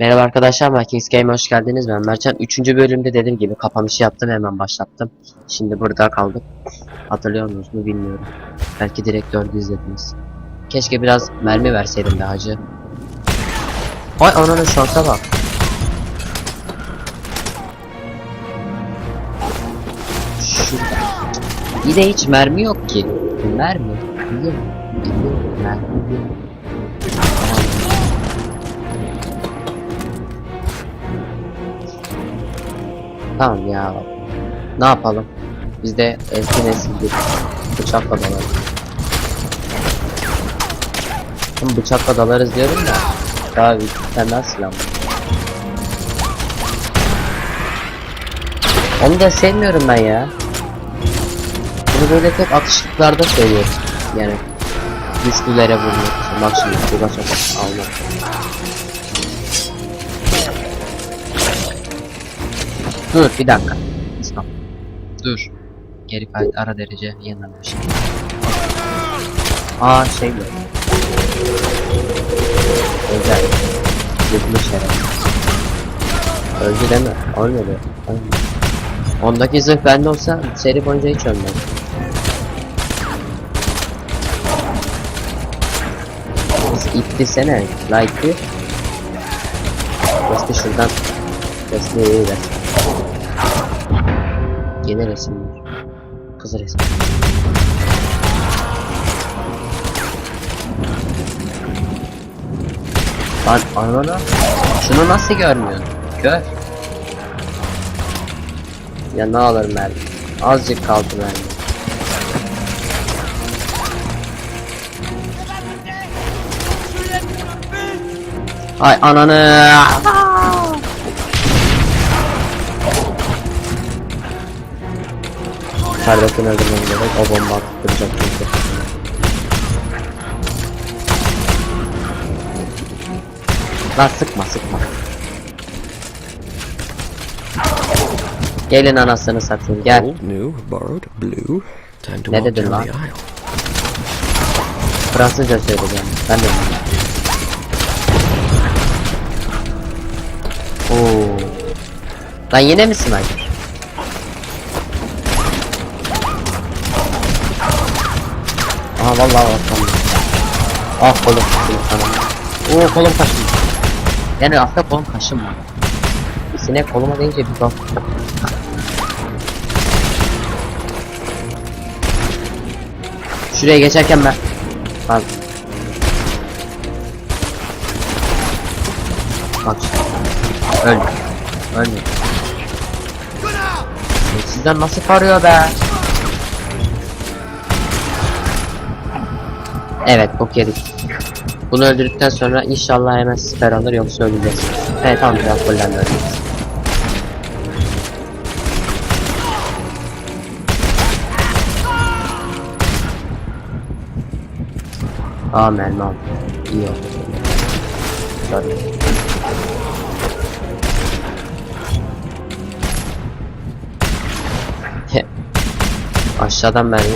Merhaba arkadaşlar, Vikings Game'e hoş geldiniz. Ben Mertcan. Üçüncü bölümde dediğim gibi kapanışı yaptım, hemen başlattım. Şimdi burada kaldık. Hatırlıyor musunuz mu bilmiyorum. Belki direkt dördü izlediniz. Keşke biraz mermi verseydim be hacı. Vay ananın şansa bak. Şurada. Bir de hiç mermi yok ki. Mermi. Yok. Yok. Mermi yok. Tamam ya. Ne yapalım? Biz de eski nesil bir bıçakla dalarız. Şimdi bıçakla dalarız diyorum da. Daha bir tane daha silah var. Onu da sevmiyorum ben ya. Bunu böyle tek atışlıklarda söylüyorum. Yani güçlülere vurmak. Bak şimdi şurada sokak almak. Dur bir dakika. Stop. Dur. Geri kayıt ara derece yenilenmiş. Aa şey mi? Özel. Yıkmış herhalde. Öldü mi? Ölmedi. Ölmedi. Ondaki zırh bende olsa seri boyunca hiç ölmez. İttirsene. Like'ı. Bastı şuradan. Resmi iyi ver. Yeni resim var. Kız resmi. Lan anana. Şunu nasıl görmüyorsun? Gör. Ya ne alır mermi? Azıcık kaldı mermi. Ay ananı. Kardeşini öldürmem gerek. O bomba attıracak çünkü. Lan sıkma sıkma. Gelin anasını satayım gel. Old, new, borrowed, blue. Time to Ne dedin lan? Fransızca söyleyeceğim. Ben de bilmiyorum. Oo. Lan yine mi sniper? Aha vallahi atladım. Ah kolum kaşındı tamam. Oo kolum kaşındı. Yani aslında kolum kaşınmadı. Sinek koluma deyince bir bak. Şuraya geçerken ben Bak. Bak. Öldü. Öldü. Sizden nasıl parıyor be? Evet bok yedik. Bunu öldürdükten sonra inşallah hemen siper alır yoksa öleceğiz. Evet tamam biraz fullenme öleceğiz. Aa mermi aldım. İyi oldu. Sorry. Aşağıdan mermi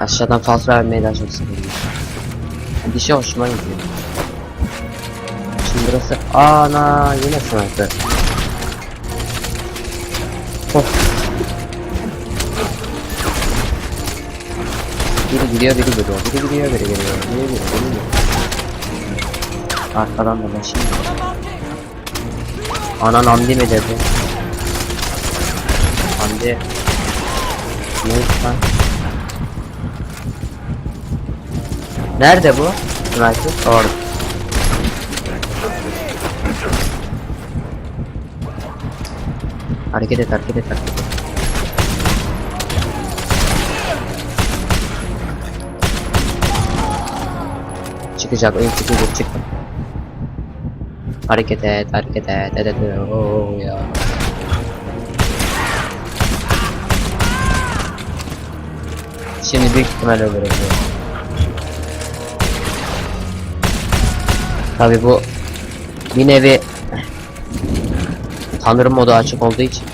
aşağıdan fazla vermeyi daha çok seviyorum. Dişi hoşuma gidiyor. Şimdi burası ana yine sniper. Of. Biri gidiyor biri geliyor. Biri gidiyor biri geliyor. Biri geliyor biri geliyor. Arkadan da ben şimdi. Anan Hamdi mi dedi? Hamdi. Ne lan? Nerede bu? Sniper? Orada. Hareket et hareket et hareket et. Çıkacak oyun çıkacak çıktım. Hareket et hareket et et et ooo ya. Şimdi büyük ihtimalle öldüreceğim. Tabi bu bir nevi Tanrı modu açık olduğu için.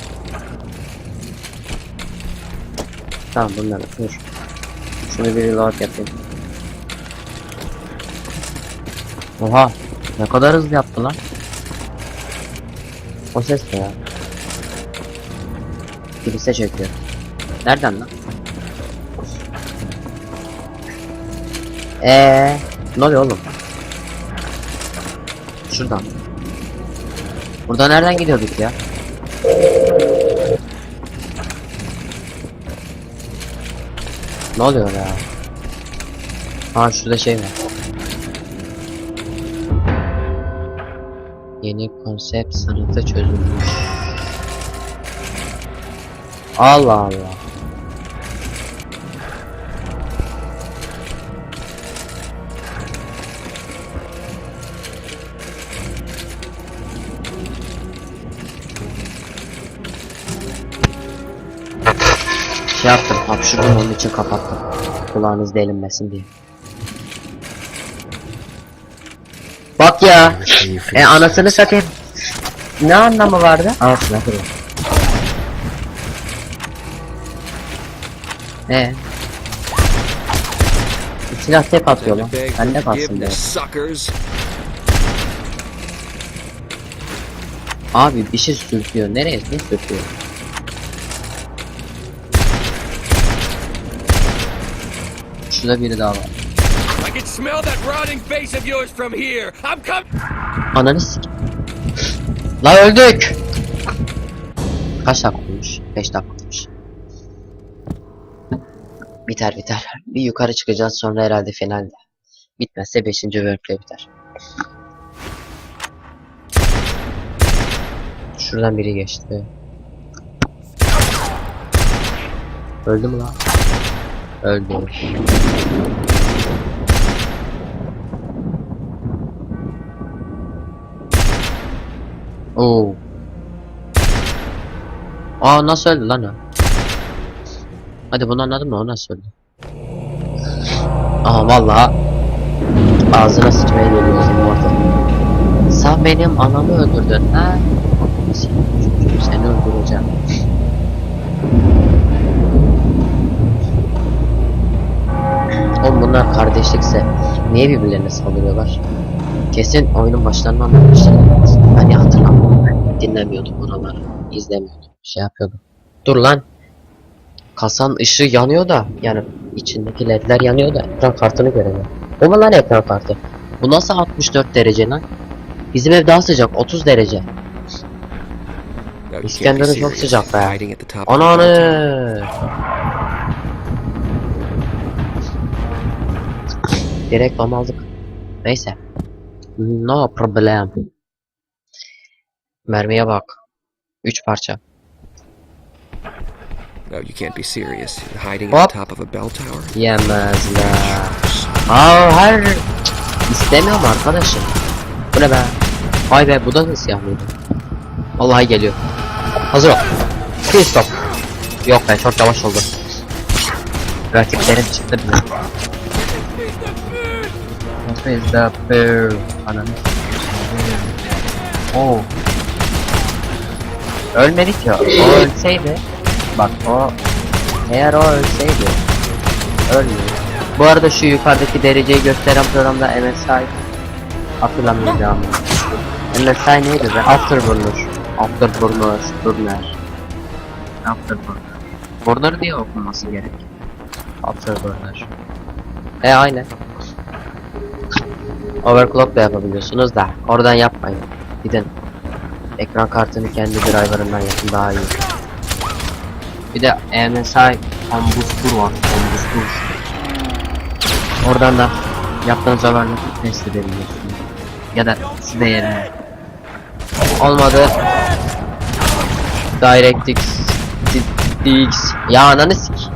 Tamam bunları dur. Şunu bir reload yapayım. Oha ne kadar hızlı yaptı lan. O ses ne ya? Kilise çekiyor. Nereden lan? Eee ne oluyor oğlum? Şuradan. Burada nereden gidiyorduk ya? Ne oluyor ya? Ha şurada şey var. Yeni konsept sanatı çözülmüş. Allah Allah. Şey yaptım, hapşurdum onun için kapattım. Kulağınız delinmesin diye. Bak ya. E anasını satayım. Ne anlamı vardı? Anasını satayım. E. Silah tek atıyor lan. Ben de kalsın diye. Abi bir şey sürtüyor. Nereye? Ne sürtüyor? Şurada biri daha var. I can smell that rotting face of yours from here. I'm coming. Ananı sik. La öldük. Kaç dakika olmuş? 5 dakika olmuş. Biter biter. Bir yukarı çıkacağız sonra herhalde finalde. Bitmezse 5. work'le biter. Şuradan biri geçti. Öldü mü lan? Öldü. Oo. Aa nasıl öldü lan o? Hadi bunu anladın mı? O nasıl öldü? Aha vallahi ağzına sıçmaya geliyor orada. Sen benim anamı öldürdün ha? Seni öldüreceğim. Oğlum bunlar kardeşlikse niye birbirlerine saldırıyorlar? Kesin oyunun başlarından anlamışlar. Hani hatırlamıyorum ben. Dinlemiyordum oraları. izlemiyordum. Şey yapıyordum. Dur lan. Kasan ışığı yanıyor da yani içindeki ledler yanıyor da ekran kartını göremiyorum. O mu lan ekran kartı? Bu nasıl 64 derece lan? Bizim ev daha sıcak 30 derece. İskenderun çok sıcak be. At Direkt bam aldık. Neyse. No problem. Mermiye bak. 3 parça. No, you can't be serious. Hiding Hop. the top of a bell tower. Yemezler. Aa her istemiyorum arkadaşım. Bu ne be? Vay be bu da mı siyah mıydı? Vallahi geliyor. Hazır ol. Free stop. Yok be çok yavaş oldu. Rakiplerim çıktı. What is the boo? Ananı. Oo. Ölmedik ya. O ölseydi. Bak o. Eğer o ölseydi. Ölmüyor. Bu arada şu yukarıdaki dereceyi gösteren programda MSI hatırlamayacağım. MSI neydi be? Afterburner. Afterburner. Burner. Afterburner. Burner diye okunması gerek. Afterburner. E aynen. Overclock da yapabiliyorsunuz da oradan yapmayın. Gidin. Ekran kartını kendi driver'ından yapın daha iyi. Bir de MSI Combustor var. Combustor. Oradan da yaptığınız overclock'u test edebiliyorsunuz. Ya da size yerine. Olmadı. DirectX DX Ya ananı sik.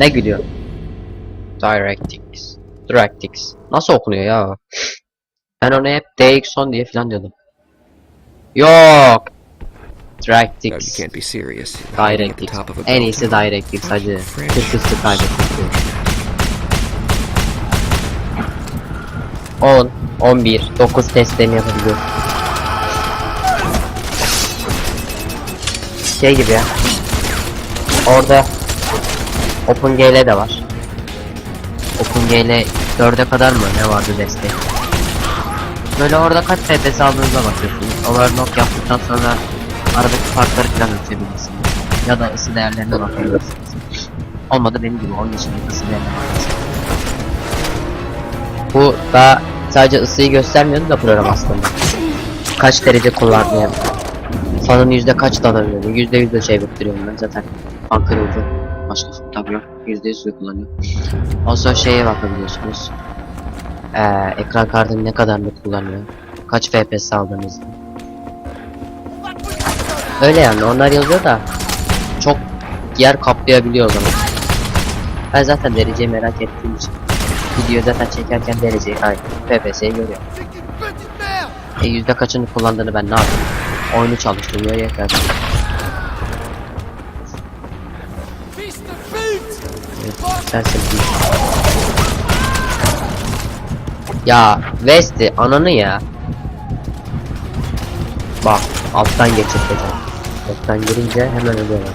Ne gülüyor? DirectX DirectX Nasıl okunuyor ya? Ben ona hep DX10 diye falan diyordum. Yok. No, top of a En iyisi tower. DirectX hacı. Kırk üstü kaybettik. 10, 11, 9 testlerini yapabiliyor. Şey gibi ya. Orada OpenGL de var. OpenGL 4'e kadar mı ne vardı destek? Böyle orada kaç FPS aldığınıza bakıyorsunuz. Overlock yaptıktan sonra aradaki farkları falan ölçebilirsiniz. Ya da ısı değerlerine bakabilirsiniz. Olmadı benim gibi oyun içinde ısı değerlerine bakarsınız. Bu da sadece ısıyı göstermiyordu da program aslında. Kaç derece kullandı yani. Fanın yüzde kaç dalanıyor. Yüzde yüz de şey biriktiriyorum ben zaten. Ankara ucu. Başka tabi yok. Yüzde yüz de kullanıyor. Ondan sonra şeye bakabiliyorsunuz. Ee, ekran kartını ne kadar ne kullanıyor. Kaç FPS aldığınızı. Öyle yani onlar yazıyor da çok yer kaplayabiliyor o zaman. Ben zaten dereceyi merak ettiğim için video zaten çekerken dereceyi hayır FPS'yi görüyorum. E yüzde kaçını kullandığını ben ne yapayım? Oyunu çalıştırmıyor yeter. Değil. Ya West'i ananı ya. Bak alttan geçirteceğim. Alttan girince hemen ölüyorum.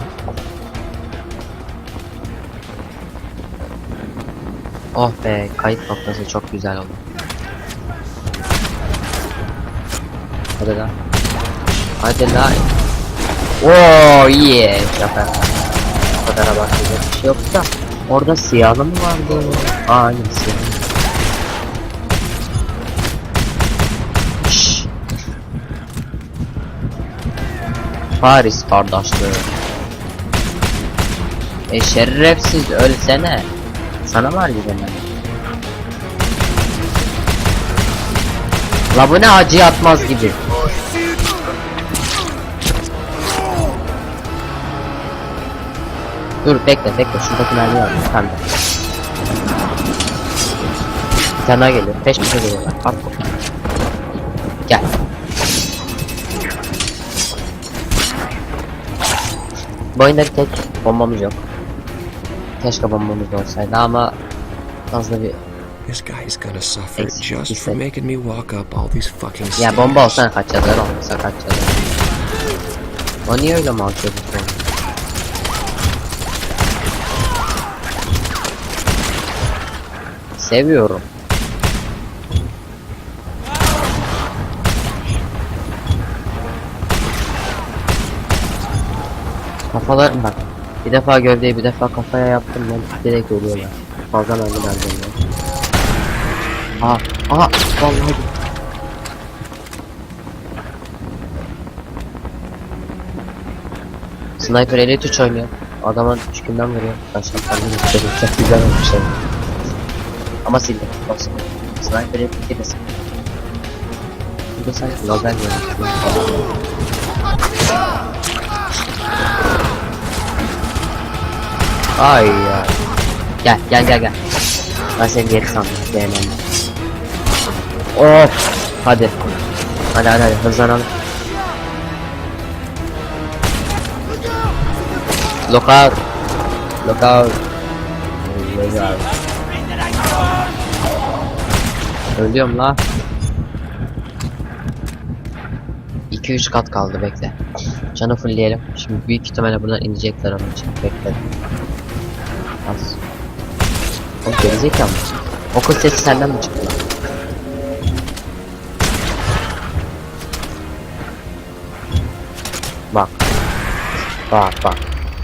Oh be kayıt noktası çok güzel oldu. Hadi lan. Hadi lan. Oo yeah. Zafer. Bu kadar bir şey yok da. Orada siyahlı mı vardı? Aa siyahlı. Paris kardeşliği. E şerefsiz ölsene. Sana var bir ben. La bu ne acı atmaz gibi. Dur bekle bekle şuradaki mermiyi al. Tamam. Bir tane daha geliyor. Peş peşe geliyorlar. Bak bu. Gel. Bu oyunda bir tek bombamız yok. Keşke bombamız olsaydı ama fazla bir This guy is gonna suffer just for making me walk up all these fucking Ya bomba stairs. olsana kaç yazar olmasa kaç yazar. O niye öyle mal çocuk oldu? Seviyorum. Kafalar bak. Bir defa gövdeyi bir defa kafaya yaptım ben direkt ölüyorlar. Fazla mermi harcamıyor. Aa, aa, vallahi Sniper Elite 3 oynuyor. Adamın 3 günden vuruyor. Kendini istedim. Çok güzel olmuş şey. Ama sildim. Olsun. Sniper Elite 2 de sildim. Bu da sanki lazer görmüş. Ay ya. Gel gel gel gel. Ben seni geri sandım. Beğenmem. Of. Hadi. Hadi hadi hadi hızlanalım. Look out. Look Ölüyorum la. 2-3 kat kaldı bekle. Canı fullleyelim. Şimdi büyük ihtimalle buradan inecekler onun için. Bekle. Az. Oğlum gerizekalı mı? O kız sesi senden mi çıktı lan? Bak. Bak bak.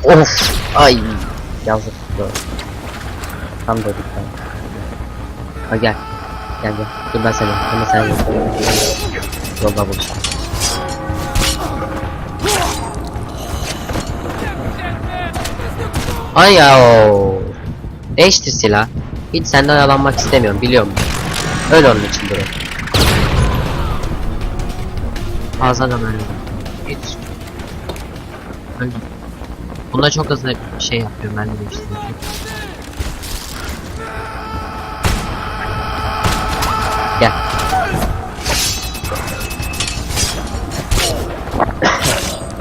Of. Ay. Yazık. Tam tane. Ha gel. Gel gel. Dur ben seni. Ama sen yok. Yolda buluşalım. Ay o. Değiştir silah. Hiç senden yalanmak istemiyorum biliyorum. Öyle onun için durum. Fazla da böyle. Hiç. Bunda çok hızlı şey yapıyorum ben de değiştiriyorum.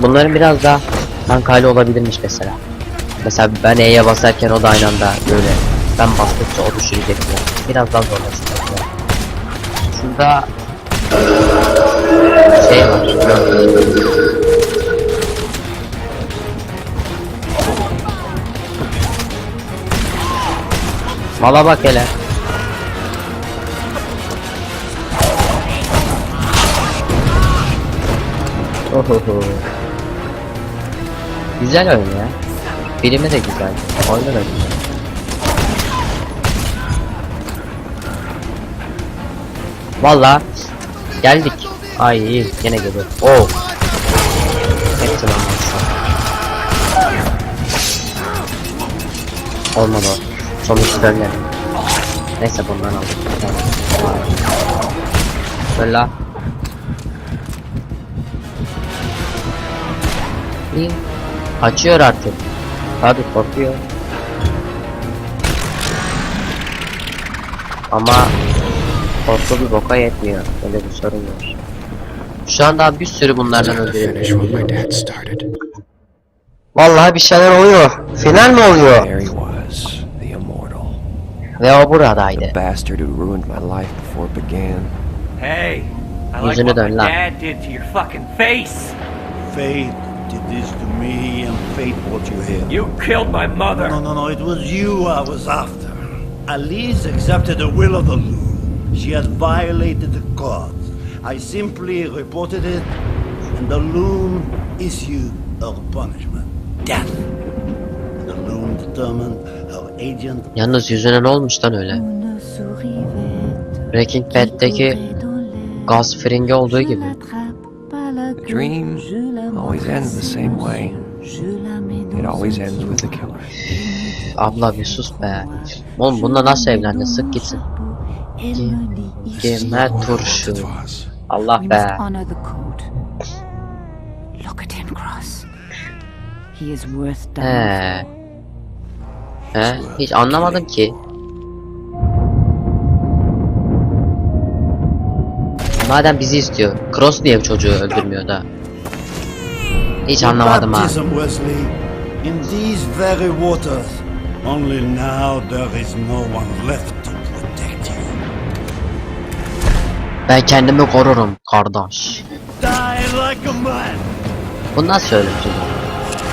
Bunların biraz daha tank hali olabilirmiş mesela. Mesela ben E'ye basarken o da aynı anda böyle ben bastıkça o düşürecek. Biraz daha bu. Şurada şey var. Mala bak hele. Ohoho. Güzel oyun ya. Filmi de güzel. Oyunu da güzel. Valla geldik. Ay iyi gene geliyor. Oo. Hepsini almazsa. Olmadı o. Sonuç dönmedi. Neyse bundan aldık. Böyle. İyi. Kaçıyor artık. Tabi korkuyor. Ama korku bir boka yetmiyor. Böyle bir sorun var. Şu anda bir sürü bunlardan gotta finish öldürüyor. what my dad started. Vallahi bir şeyler oluyor. Final mi oluyor? Ve o buradaydı. Bastard who ruined my life before it began. Hey, I like Yüzünü dön lan. dad did to your fucking face. Fate did this to me, and fate brought you here. You killed my mother. No, no, no, it was you I was after. Alice accepted the will of the Loon. She had violated the gods. I simply reported it, and the Loon issued her punishment death. The Loon determined her agent Yalnız yüzüne ne olmuş lan öyle? Breaking Bad'deki gaz fringi olduğu gibi. The dream always ends the same way. It always ends with the killer. Abla bir sus be. Oğlum bununla nasıl evlendi? Sık gitsin. Gime turşu. Allah be. Look at him, Cross. He is worth dying He. for. He? Hiç anlamadım ki. Madem bizi istiyor. Cross niye bu çocuğu öldürmüyor da? Hiç anlamadım ha. baptism, Wesley, in these very waters. Only now there is no one left to protect you. Ben kendimi korurum kardeş. Die like a man. Bu nasıl çocuğu?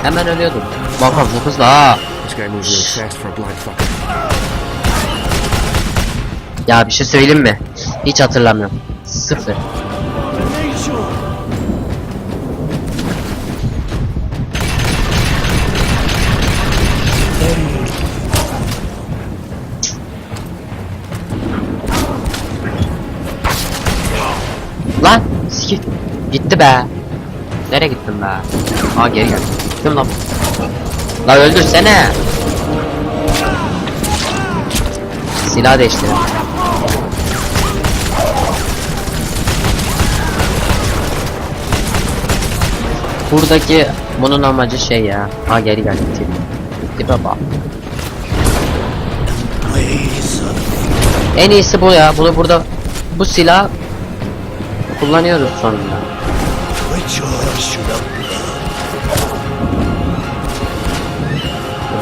Hemen ölüyordum. Bakalım bu hızla ha. Ya bir şey söyleyeyim mi? Hiç hatırlamıyorum. Sıfır. Gitti be. Nereye gittin be? Aa geri gel. Kim lan? Lan öldürsene. Silah değiştirin. Buradaki bunun amacı şey ya. Ha geri gel. Tip. Tipe bak. En iyisi bu ya. Bunu burada bu silah kullanıyoruz sonunda.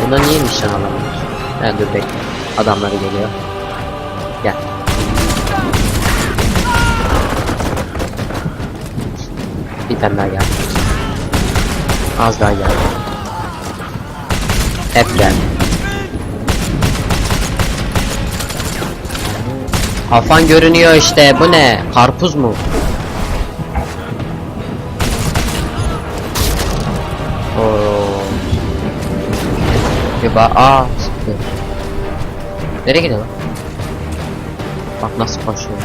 Buna niye nişan alamıyoruz? He dur bekle. Adamları geliyor. Gel. Bir tane daha gel. Az daha gel. Hep gel. Kafan görünüyor işte. Bu ne? Karpuz mu? Bir bak. Aa sıktı. Nereye gidiyor lan? Bak nasıl koşuyor.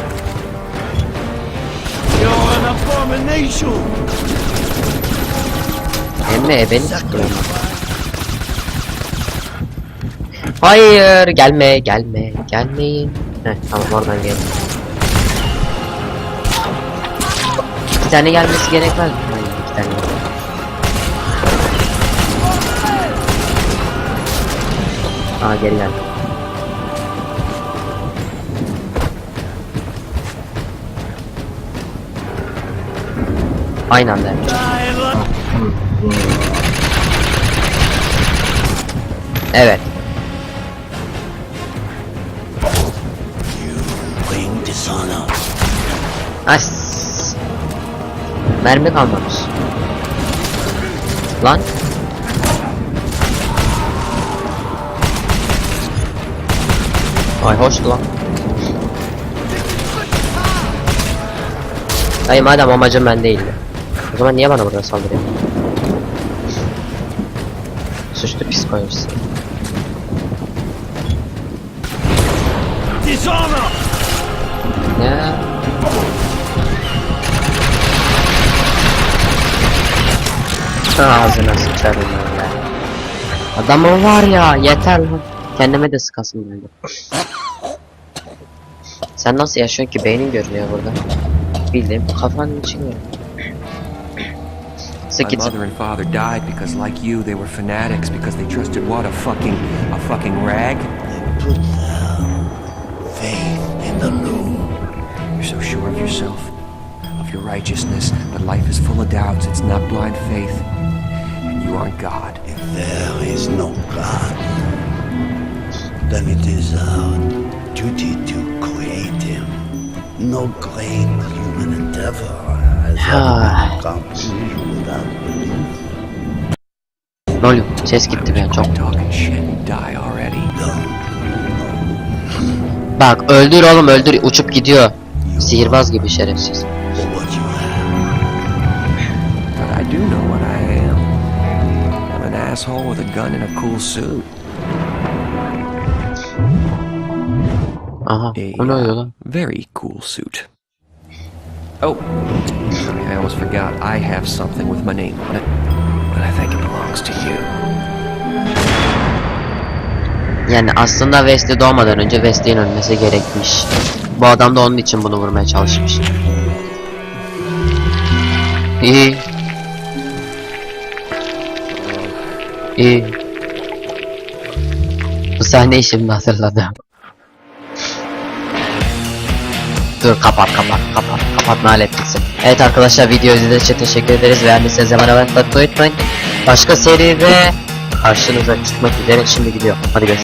Emre ebeni çıktı lan. Hayır gelme gelme gelmeyin. Heh tamam oradan gel. İki tane gelmesi gerekmez mi? Hayır iki tane. Aa geri geldi. Aynı anda yapacağım. Evet. As. Mermi kalmamış. Lan. Ay hoştu lan. Dayı madem amacım ben değildi. O zaman niye bana burada saldırıyor? Suçlu psikolojisi. Ne? Ağzına sıçarım öyle. Adamın var ya yeter lan. Kendime de sıkasım geldi. Sen nasıl yaşıyorsun ki beynin görünüyor burada. Bildiğim kafanın içinde. My mother and father died because, like you, they were fanatics because they trusted what a fucking a fucking rag. Put their faith in the loom. You're so sure of yourself, of your righteousness, but life is full of doubts. It's not blind faith, and you aren't God. If there is no God, then it is our duty to create him. No great human endeavor has ever been accomplished without belief. Ses gitti an çok. Bak öldür oğlum öldür uçup gidiyor. Sihirbaz gibi şerefsiz. I do know what I am. I'm an asshole with a gun and a cool suit. Aha A o ne uh, very cool suit. Oh, I almost forgot. I have something with my name on it, but I think it belongs to you. Yani aslında Wesley doğmadan önce Wesley'in ölmesi gerekmiş. Bu adam da onun için bunu vurmaya çalışmış. İyi. İyi. Bu sahneyi şimdi hatırladım. Dur kapat kapat kapat kapatma hallettiksin. Evet arkadaşlar video izlediğiniz için teşekkür ederiz. Beğendiyseniz hemen hemen unutmayın. Başka seride karşınıza çıkmak üzere şimdi gidiyor. Hadi görüşürüz.